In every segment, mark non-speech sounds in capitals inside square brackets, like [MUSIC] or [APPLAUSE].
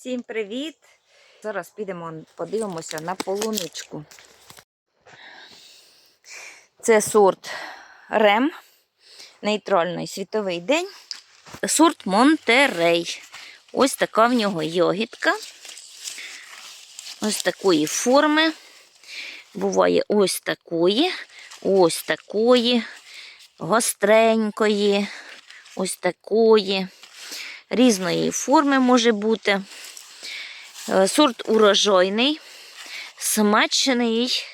Всім привіт! Зараз підемо подивимося на полуничку. Це сорт Рем, нейтральний світовий день. Сорт Монтерей. Ось така в нього йогітка. Ось такої форми. Буває ось такої, ось такої, гостренької, ось такої. Різної форми може бути. Е, Сорт урожайний, смачний,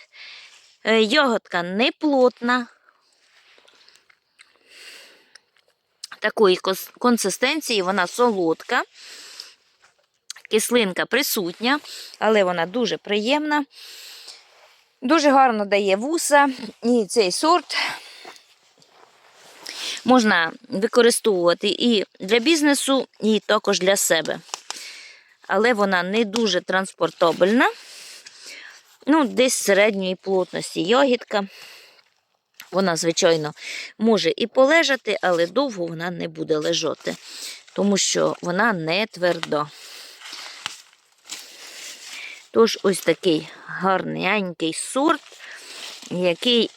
Е, ягодка не. Такої консистенції вона солодка, кислинка присутня, але вона дуже приємна. Дуже гарно дає вуса. І цей сорт можна використовувати і для бізнесу, і також для себе. Але вона не дуже транспортабельна. Ну, десь середньої плотності ягідка. Вона, звичайно, може і полежати, але довго вона не буде лежати, тому що вона не тверда. Тож ось такий гарненький сорт, який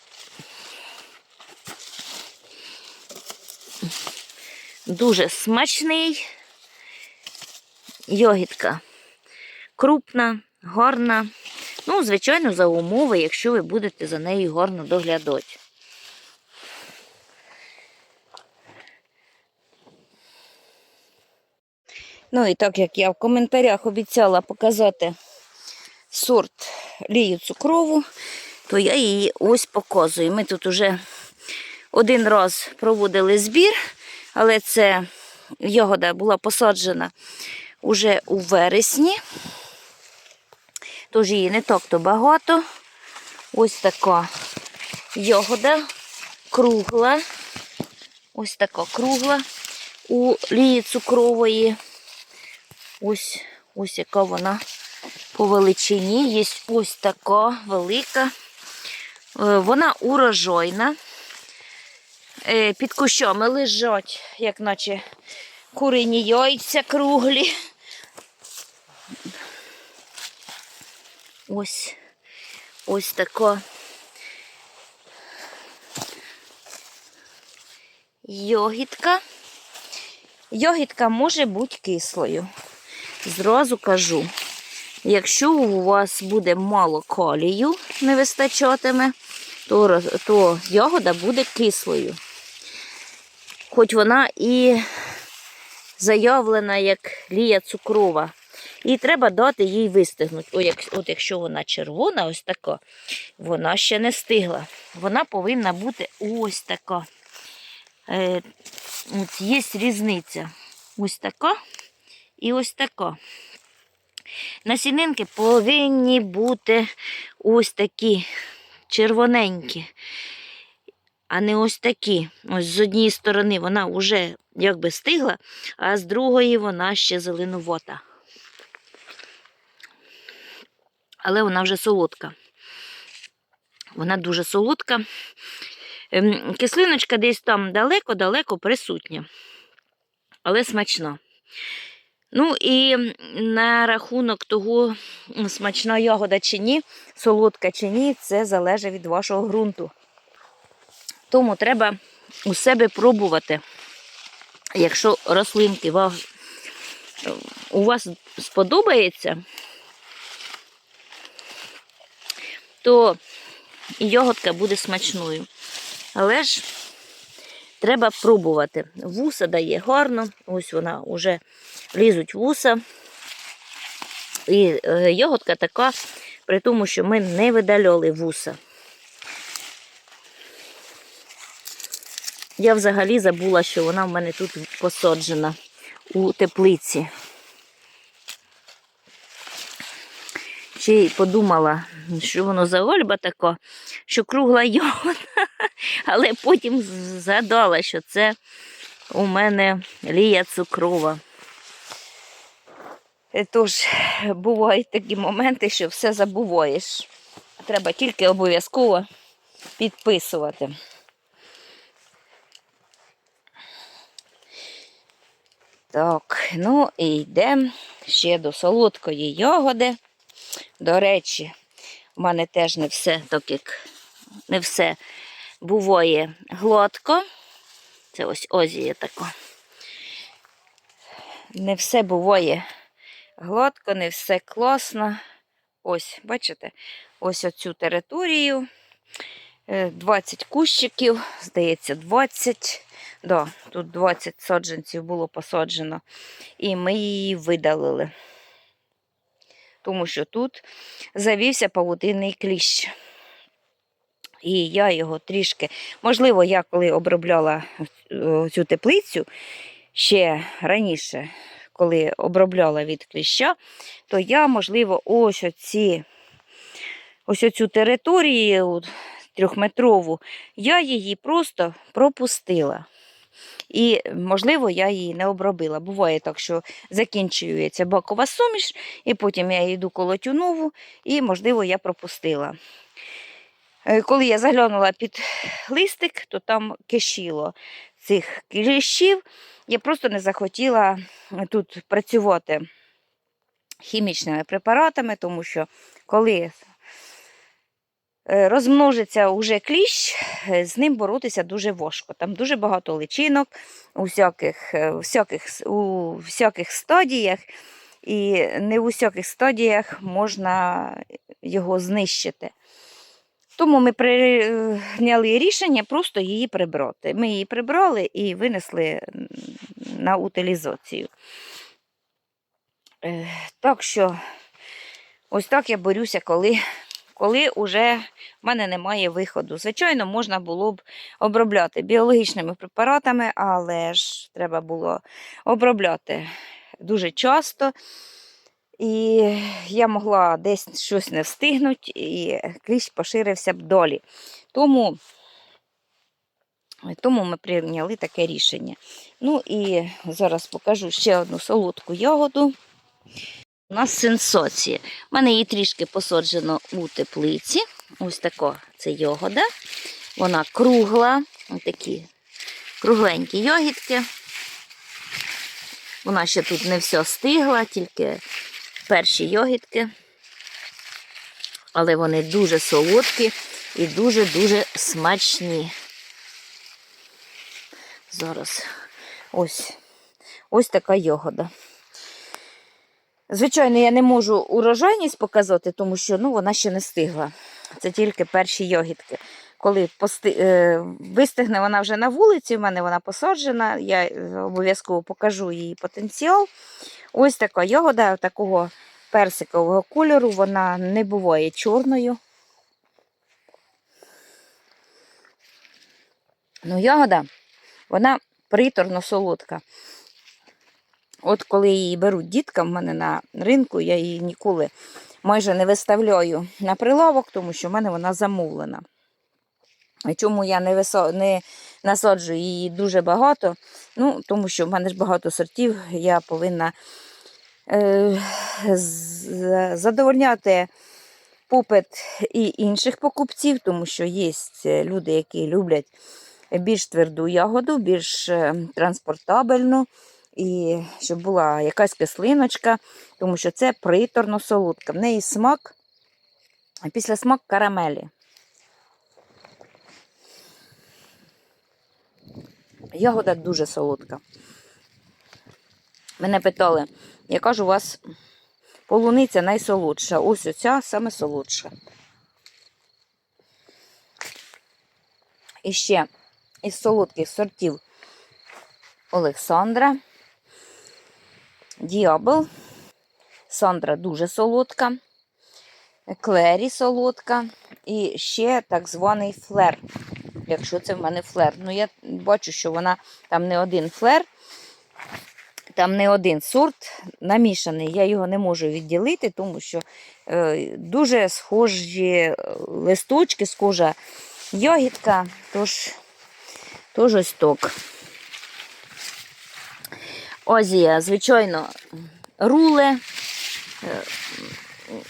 дуже смачний. Йогітка крупна, гарна. Ну, звичайно, за умови, якщо ви будете за нею гарно доглядати. Ну і так як я в коментарях обіцяла показати сорт лію цукрову, то я її ось показую. Ми тут уже один раз проводили збір, але це ягода була посаджена уже у вересні. Тож її не так-то багато. Ось така ягода кругла. Ось така кругла у лії цукрової. Ось, ось яка вона по величині. Є ось така велика. Е, Вона урожайна. Е, Під кущами лежать, як наче курині яйця круглі. Ось ось така йогітка. Йогітка може бути кислою. Зразу кажу, якщо у вас буде мало калію, не вистачатиме, то, то ягода буде кислою. Хоч вона і заявлена як лія цукрова. І треба дати їй вистигнути. О, як, от якщо вона червона, ось така, вона ще не стигла. Вона повинна бути ось така. Е, от є різниця. Ось така і ось така. Насінинки повинні бути ось такі червоненькі, а не ось такі. Ось з однієї сторони вона вже якби стигла, а з другої вона ще зеленувата. Але вона вже солодка. Вона дуже солодка. Ем, Кислиночка десь там далеко-далеко присутня, але смачна. Ну і на рахунок того, смачна ягода чи ні, солодка чи ні, це залежить від вашого ґрунту. Тому треба у себе пробувати. Якщо рослинки у вас сподобається, то йогуртка буде смачною. Але ж треба пробувати. Вуса дає гарно, ось вона вже лізуть вуса. І е, йогуртка така, при тому, що ми не видаляли вуса. Я взагалі забула, що вона в мене тут посаджена у теплиці. Ще й подумала, що воно за гольба така, що кругла ягода, [LAUGHS] але потім згадала, що це у мене лія цукрова. Е, Тож бувають такі моменти, що все забуваєш. Треба тільки обов'язково підписувати. Так, ну і йдемо ще до солодкої ягоди. До речі, в мене теж не все, так як не все буває гладко. Це ось озія така. Не все буває гладко, не все класно. Ось, бачите, ось оцю територію. е, 20 кущиків, здається, 20. Да, тут 20 саджанців було посаджено. І ми її видалили. Тому що тут завівся павутинний кліщ. І я його трішки, можливо, я коли обробляла цю теплицю ще раніше, коли обробляла від кліща, то я, можливо, ось оці, ось оцю територію трьохметрову, я її просто пропустила. І, можливо, я її не обробила. Буває так, що закінчується бакова суміш, і потім я йду колотю нову, і, можливо, я пропустила. Е, Коли я заглянула під листик, то там кишіло цих кліщів. Я просто не захотіла тут працювати хімічними препаратами, тому що коли е, розмножиться уже кліщ, е, з ним боротися дуже важко. Там дуже багато личинок у всяких, е, всяких, у всяких стадіях, і не у всяких стадіях можна його знищити. Тому ми прийняли рішення просто її прибрати. Ми її прибрали і винесли на утилізацію. Е, Так що ось так я борюся, коли, коли вже в мене немає виходу. Звичайно, можна було б обробляти біологічними препаратами, але ж треба було обробляти дуже часто. І я могла десь щось не встигнути, і кліщ поширився б долі. Тому, тому ми прийняли таке рішення. Ну і зараз покажу ще одну солодку ягоду. У нас сенсація. У мене її трішки посаджено у теплиці. Ось така це ягода. Вона кругла, ось такі кругленькі ягідки. Вона ще тут не все стигла, тільки перші ягідки. Але вони дуже солодкі і дуже-дуже смачні. Зараз ось, ось така ягода. Звичайно, я не можу урожайність показати, тому що ну, вона ще не стигла. Це тільки перші ягідки. Коли пости... е, вистигне вона вже на вулиці, в мене вона посаджена, я е, обов'язково покажу її потенціал. Ось така ягода такого персикового кольору, вона не буває чорною. Ну, ягода, вона приторно солодка. От коли її беруть діткам в мене на ринку, я її ніколи майже не виставляю на прилавок, тому що в мене вона замовлена. Чому я не, висо... не насаджую її дуже багато? Ну, тому що в мене ж багато сортів, я повинна е... задовольняти попит і інших покупців, тому що є люди, які люблять більш тверду ягоду, більш е, транспортабельну, і щоб була якась кислиночка, тому що це приторно солодка. В неї смак, а після смак карамелі. Ягода дуже солодка. Мене питали, яка ж у вас полуниця найсолодша? Ось оця саме солодша. І ще із солодких сортів Олександра, Діабл, Сандра дуже солодка, Клері солодка і ще так званий флер. Якщо це в мене флер. Ну, я бачу, що вона там не один флер, там не один сорт намішаний. Я його не можу відділити, тому що е, дуже схожі е, листочки, схожа ягідка, тож, тож ось так. Озія, звичайно, руле. Е,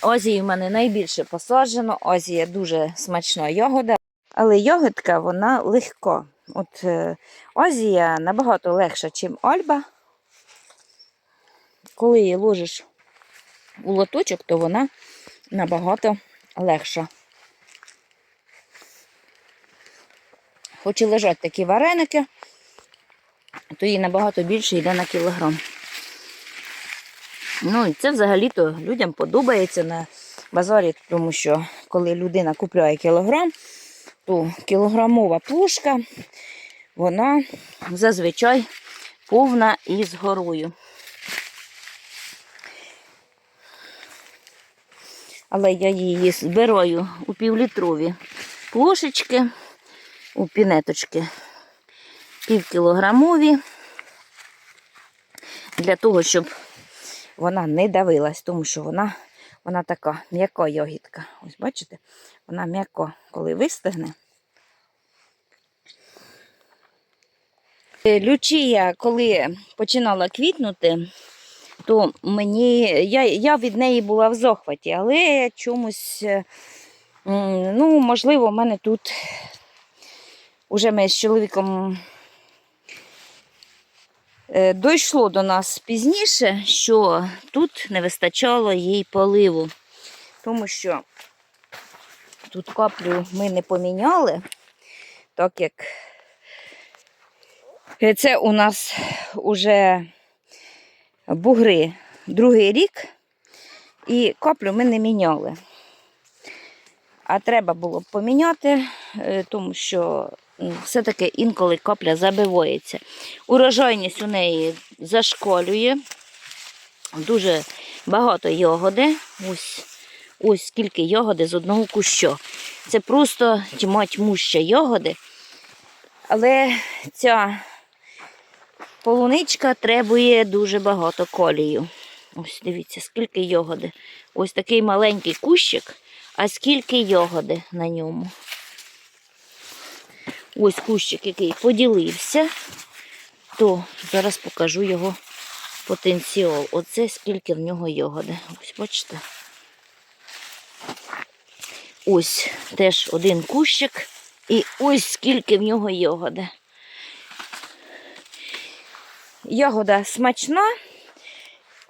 Озії в мене найбільше посаджено. Озія дуже смачна ягода. Але ягодка вона легка. От е, Озія набагато легша, ніж Альба. коли її ложиш у лоточок, то вона набагато легша. Хоч і лежать такі вареники, то їй набагато більше йде на кілограм. Ну і це взагалі-то людям подобається на базарі, тому що коли людина купляє кілограм, то кілограмова плошка, вона зазвичай повна і з горою. Але я її збираю у півлітрові плошечки, у пінеточки півкілограмові, для того, щоб вона не давилась, тому що вона, вона така м'яка ягідка. Ось бачите, вона м'яко, коли вистигне. Е, Лючія, коли починала квітнути, то мені я, я від неї була в захваті, але чомусь, е, ну, можливо, в мене тут уже ми з чоловіком дійшло до нас пізніше, що тут не вистачало їй поливу, тому що тут каплю ми не поміняли, так як е, це у нас уже бугри другий рік, і каплю ми не міняли. А треба було поміняти, е, тому що все-таки інколи капля забивається. Урожайність у неї зашколює. Дуже багато йогоди. Ось, ось скільки йогоди з одного куща. Це просто тьма тьмуща йогоди. Але ця полуничка требує дуже багато колію. Ось дивіться, скільки йогоди. Ось такий маленький кущик, а скільки йогоди на ньому. Ось кущик, який поділився, то зараз покажу його потенціал. Оце скільки в нього йогоди. Ось бачите. Ось теж один кущик. І ось скільки в нього йогоди. Ягода смачна,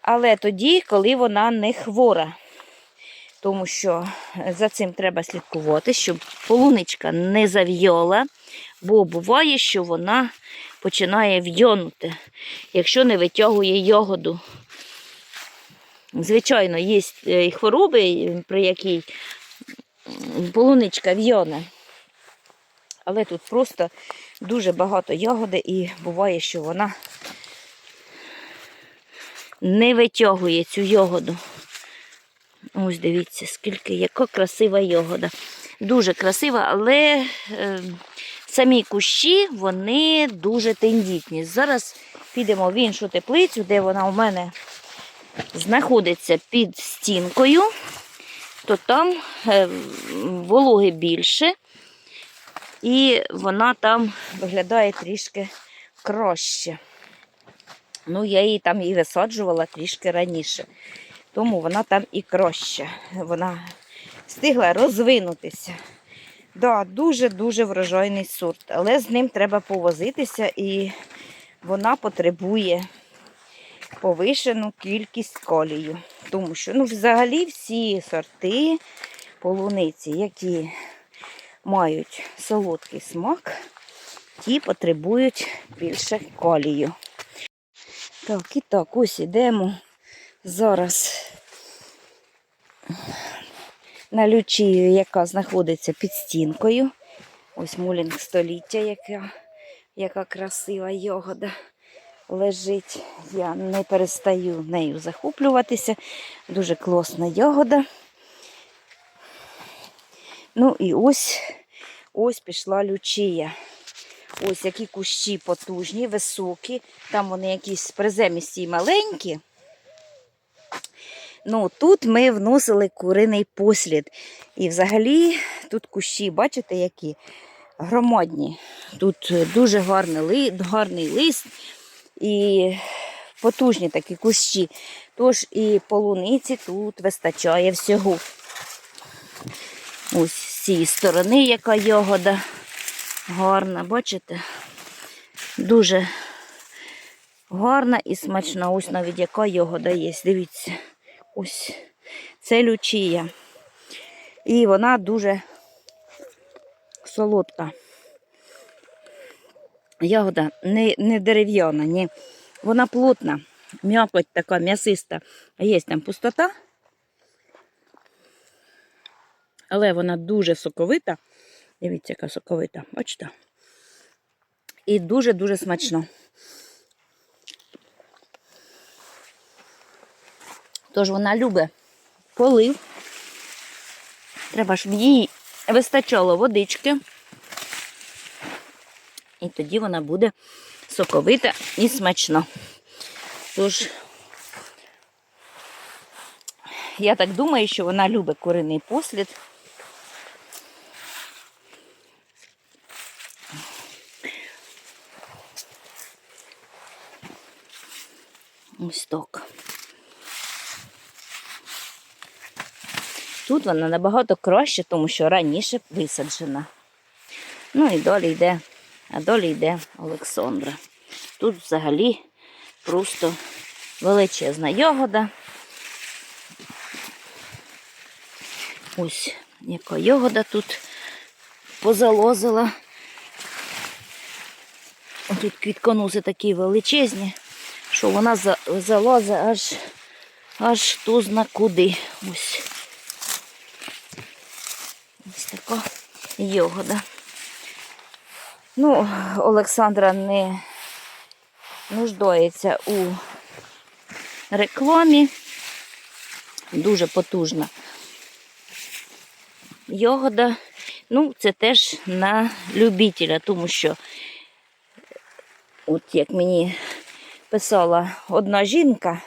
але тоді, коли вона не хвора. Тому що за цим треба слідкувати, щоб полуничка не зав'яла, бо буває, що вона починає в'йонути, якщо не витягує ягоду. Звичайно, є е, хвороби, при якій полуничка в'йоне. Але тут просто дуже багато ягоди і буває, що вона не витягує цю ягоду. Ось дивіться, скільки, яка красива ягода. Дуже красива, але е, самі кущі вони дуже тендітні. Зараз підемо в іншу теплицю, де вона у мене знаходиться під стінкою, то там е, вологи більше, і вона там виглядає трішки краще. Ну, я її там і висаджувала трішки раніше. Тому вона там і краща. Вона встигла розвинутися. Да, дуже-дуже врожайний сорт, але з ним треба повозитися і вона потребує повишену кількість колію. Тому що ну, взагалі всі сорти полуниці, які мають солодкий смак, ті потребують більше колію. Так, і так, ось ідемо зараз на лючію, яка знаходиться під стінкою. Ось мулінг століття, яка, яка красива ягода лежить. Я не перестаю нею захоплюватися. Дуже класна ягода. Ну і ось ось пішла лючія. Ось які кущі потужні, високі. Там вони якісь приземісті й маленькі. Ну, тут ми вносили куриний послід. І взагалі тут кущі, бачите, які громадні. Тут дуже гарний, гарний лист і потужні такі кущі. Тож і полуниці тут вистачає всього. Ось з цієї сторони, яка ягода гарна, бачите? Дуже Гарна і смачна. Ось навіть яка ягода є. Дивіться. Ось. Це лючія. І вона дуже солодка. Ягода не, не дерев'яна, ні. Вона плотна, м'якоть така м'ясиста. Є там пустота. Але вона дуже соковита. Дивіться, яка соковита. Бачите? І дуже-дуже смачно. Тож вона любить полив. Треба, щоб їй вистачало водички. І тоді вона буде соковита і смачна. Тож, я так думаю, що вона любить куриний послід. Ось так. Тут вона набагато краще, тому що раніше висаджена. Ну і далі йде, а далі йде Олександра. Тут взагалі просто величезна ягода. Ось яка ягода тут позалозила. Тут квітконуси такі величезні, що вона за- залазить аж, аж хто зна куди. Ось. Така ягода. Ну, Олександра не нуждається у рекламі. Дуже потужна ягода. Ну, це теж на любителя, тому що, от як мені писала одна жінка,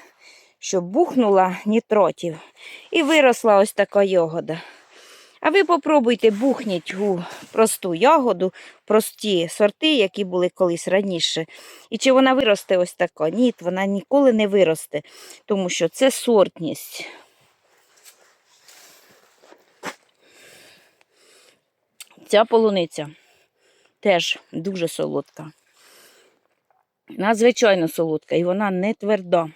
що бухнула нітротів і виросла ось така ягода. А ви попробуйте бухніть у просту ягоду, прості сорти, які були колись раніше. І чи вона виросте ось така? Ні, вона ніколи не виросте, тому що це сортність. Ця полуниця теж дуже солодка. Надзвичайно солодка, і вона не тверда.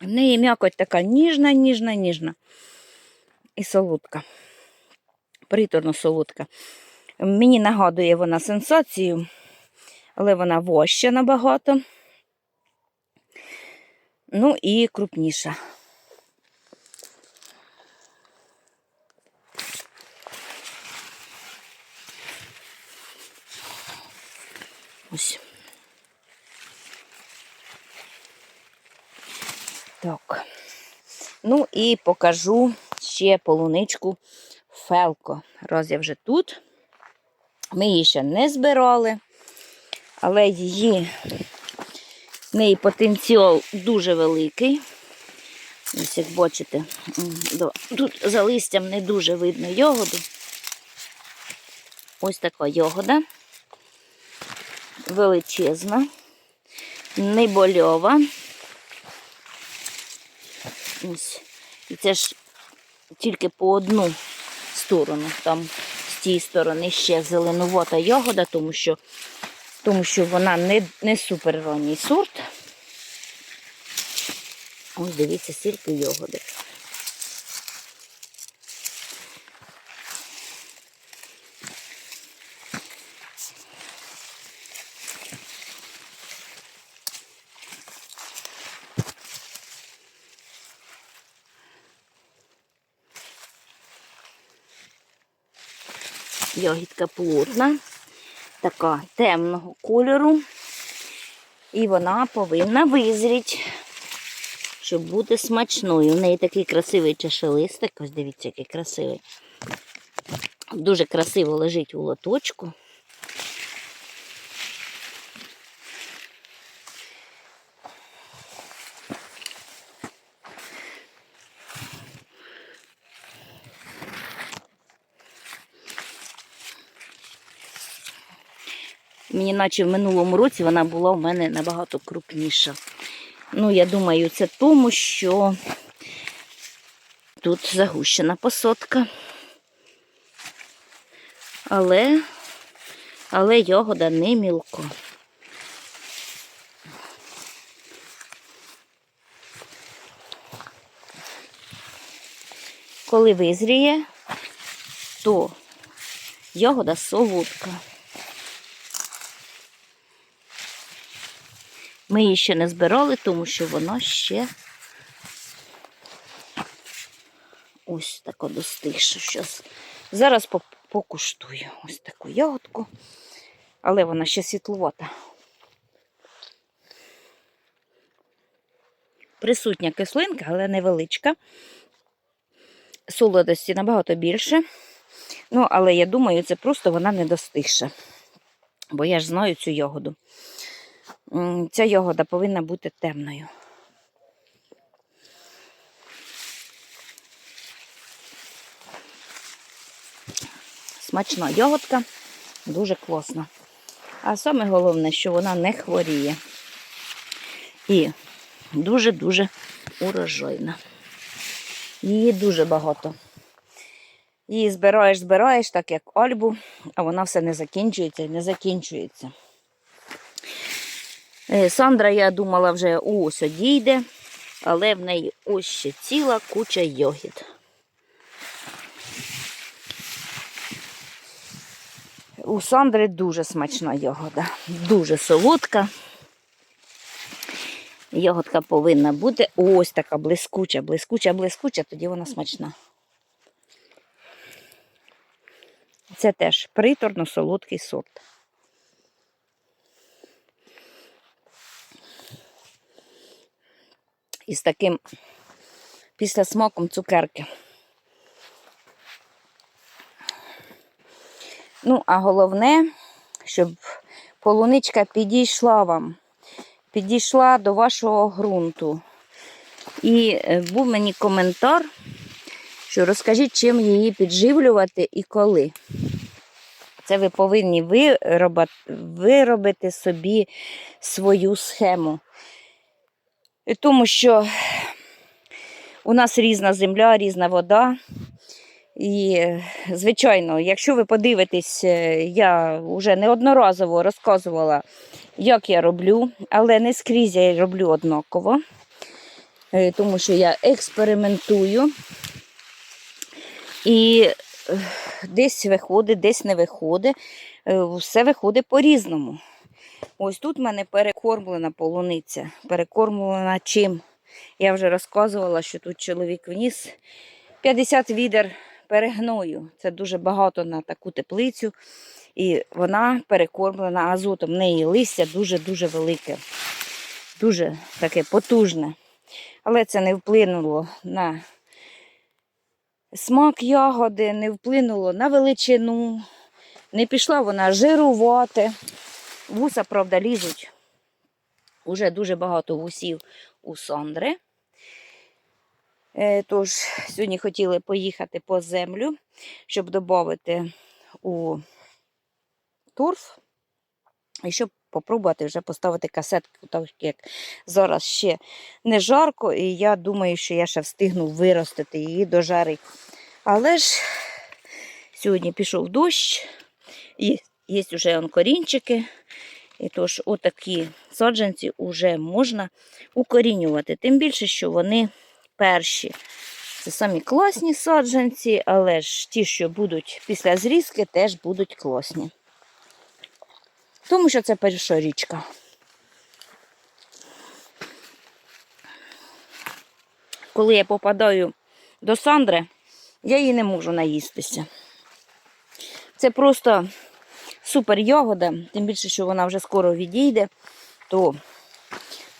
В неї м'якоть така ніжна, ніжна, ніжна і солодка. Приторно солодка. Мені нагадує вона сенсацію, але вона воща набагато. Ну і крупніша. Ось. Так. Ну і покажу ще полуничку Фелко. Раз я вже тут. Ми її ще не збирали, але її в неї потенціал дуже великий. Ось як бачите, тут за листям не дуже видно йогоду. Ось така йогода. Величезна, небольова. Ось. І це ж тільки по одну сторону. Там з тієї сторони ще зеленувата ягода, тому що, тому що вона не, не супер ранній сорт. Ось дивіться, стільки ягоди. Ягідка плотна, така темного кольору. І вона повинна визріти, щоб бути смачною. У неї такий красивий чашелистик. Ось дивіться, який красивий. Дуже красиво лежить у лоточку. Мені наче в минулому році вона була в мене набагато крупніша. Ну, я думаю, це тому, що тут загущена посадка. Але але ягода не мілко. Коли визріє, то ягода солодка. Ми її ще не збирали, тому що вона ще ось така достигша. Щас. Зараз покуштую ось таку ягодку, але вона ще світлувата. Присутня кислинка, але невеличка. Солодості набагато більше. Ну, але я думаю, це просто вона не достигша. Бо я ж знаю цю ягоду. Ця ягода повинна бути темною. Смачна ягодка, дуже класна. А саме головне, що вона не хворіє. І дуже-дуже урожайна. Її дуже багато. Її збираєш, збираєш, так як альбу, а вона все не закінчується і не закінчується. Е, Сандра, я думала, вже ось одійде, але в неї ось ще ціла куча йогід. У Сандри дуже смачна ягода, дуже солодка. Ягодка повинна бути ось така блискуча, блискуча, блискуча, тоді вона смачна. Це теж приторно-солодкий сорт. І з таким після смаком цукерки. Ну, а головне, щоб полуничка підійшла вам, підійшла до вашого ґрунту. І е, був мені коментар, що розкажіть, чим її підживлювати і коли. Це ви повинні виробити собі свою схему. Тому що у нас різна земля, різна вода. І, звичайно, якщо ви подивитесь, е, я вже неодноразово розказувала, як я роблю, але не скрізь я роблю однаково, е, тому що я експериментую. І е, десь виходить, десь не виходить. Все виходить по-різному. Ось тут в мене перекормлена полуниця. Перекормлена чим? Я вже розказувала, що тут чоловік вніс 50 відер перегною. Це дуже багато на таку теплицю. І вона перекормлена азотом. В неї листя дуже-дуже велике, дуже таке потужне. Але це не вплинуло на смак ягоди, не вплинуло на величину. Не пішла вона жирувати. Вуса, правда, лізуть. Уже дуже багато вусів у Сондри. Е, Тож, сьогодні хотіли поїхати по землю, щоб додати у торф. І щоб попробувати вже поставити касетку, так як зараз ще не жарко, і я думаю, що я ще встигну виростити її до жари. Але ж сьогодні пішов дощ, і є вже он корінчики. І тож отакі саджанці вже можна укорінювати. Тим більше, що вони перші. Це самі класні саджанці, але ж ті, що будуть після зрізки, теж будуть класні. Тому що це перша річка. Коли я попадаю до Сандри, я її не можу наїстися. Це просто супер ягода, тим більше, що вона вже скоро відійде, то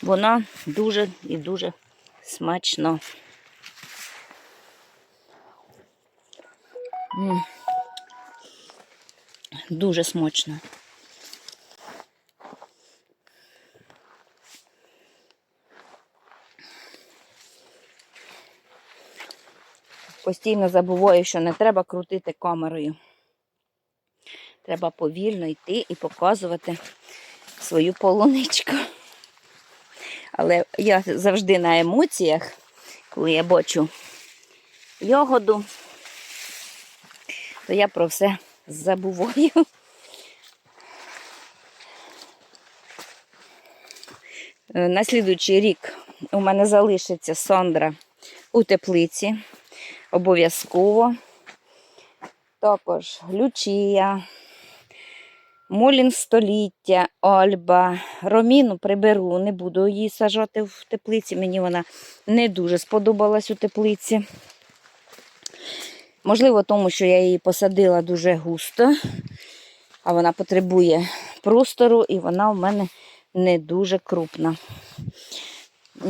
вона дуже і дуже смачна. Дуже смачно. Постійно забуваю, що не треба крутити камерою. Треба повільно йти і показувати свою полуничку. Але я завжди на емоціях, коли я бачу йогоду, то я про все забуваю. Е, на слідуючий рік у мене залишиться Сондра у теплиці. Обов'язково. Також лючія. Молін століття, Альба. Роміну приберу, не буду її сажати в теплиці. Мені вона не дуже сподобалась у теплиці. Можливо, тому що я її посадила дуже густо, а вона потребує простору і вона в мене не дуже крупна.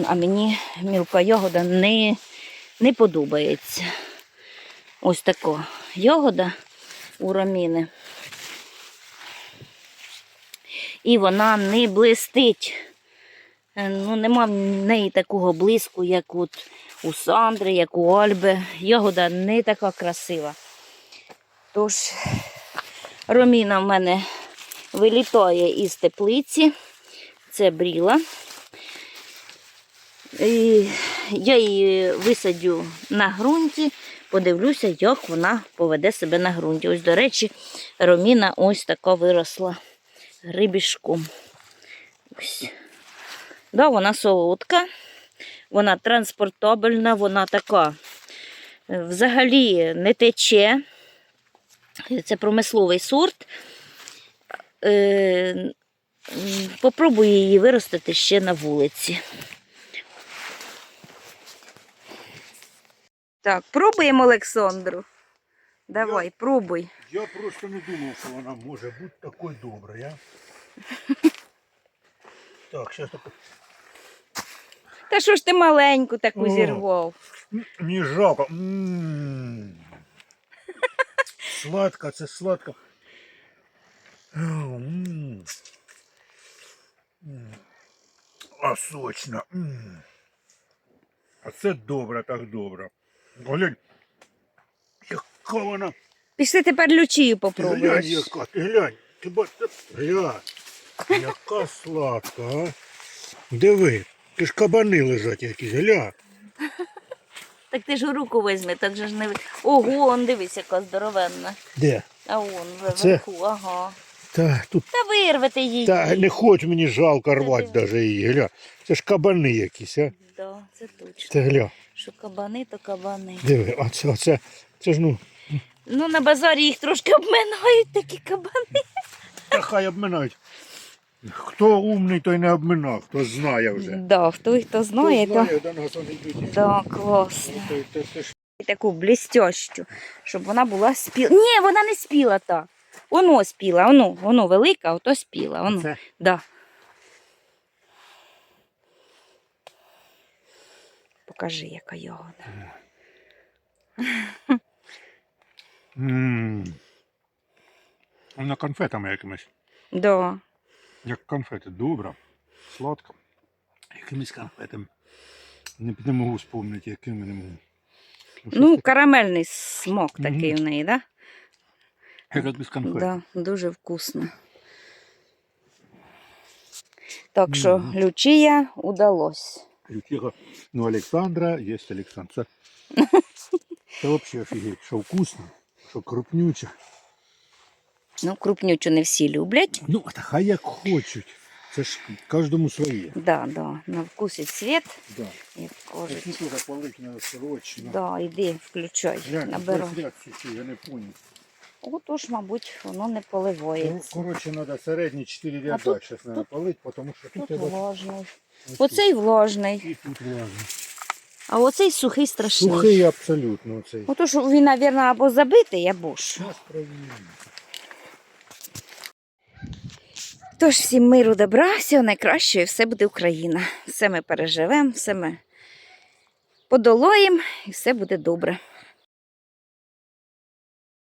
А мені мілка ягода не, не подобається. Ось така ягода у роміни. І вона не блистить. Е, Ну, нема в неї такого блиску, як от у Сандри, як у Альби. Ягода не така красива. Тож, роміна в мене вилітає із теплиці. Це бріла. І я її висадю на ґрунті, подивлюся, як вона поведе себе на ґрунті. Ось, до речі, роміна ось така виросла грибішком. Ось. Да, вона солодка, вона транспортабельна, вона така е, взагалі не тече. Це промисловий сорт. Е, Попробую її виростити ще на вулиці. Так, пробуємо Олександру. Давай, пробуй. Я просто не думав, що вона може бути такою доброю. [LAUGHS] Так, зараз таку. Та що ж ти маленьку таку О. зірвав? М, Мені жалко. М. Сладка, це сладка. М. М. А сочна. М. А це добре, так добре. Глянь, яка вона. Пішли тепер лючію Ти глянь, яка, ти глянь. Ти бач, глянь. Яка сладка, а. Диви, ти ж кабани лежать якісь, глянь. Так ти ж у руку візьми, так же ж не ви- Ого, он дивись, яка здоровенна. Де? А он Це? вверху, ага. Та тут Та вирвете її. Та не хоч мені жалко рвати диви. даже її, гля. Це ж кабани якісь, а? Да, це точно. Це гля. Що кабани, то кабани. Диви, а це, оце, це ж ну, Ну, на базарі їх трошки обминають такі кабани. та хай обминають. Хто умний, той не обминав, хто знає вже. Да, хто хто знає, хто то знає, вони йдуть. да, класно. Це- це- це ж І таку блістящу, щоб вона була спіла. Ні, вона не спіла та. Воно спіла, воно, воно велика, а ото спіла. Воно. Це? Да. Покажи, яка. М. Вона конфетами якимись. Да. Як конфети, добра, сладка. Якимись конфетами. Не, не можу вспомнити, якими не можу. Ну, карамельний смак такий в неї, да? Як без конфет. Да, дуже вкусно. Так що Мгм. Лючія удалось. Лютіга. Ну, Олександра є Олександр. Це, це взагалі офігеть, що вкусно, що крупнюче. Ну, крупнючу не всі люблять. Ну, а хай як хочуть. Це ж кожному своє. Да, да, на вкус і цвіт, Да. кажуть. полить срочно. Да, іди, включай, сухий, я не понял. Отож, мабуть, воно не Ну, поливається. коротше, треба середні 4 ряда тут- зараз треба полить, тому що тут, Тут влажний. Оцей влажний, і тут влажно. а оцей сухий страшний. Сухий абсолютно оцей. Отож він, мабуть, або забитий, або провіримо. Тож всім миру добра, всього найкращого і все буде Україна. Все ми переживемо, все ми подолаємо і все буде добре.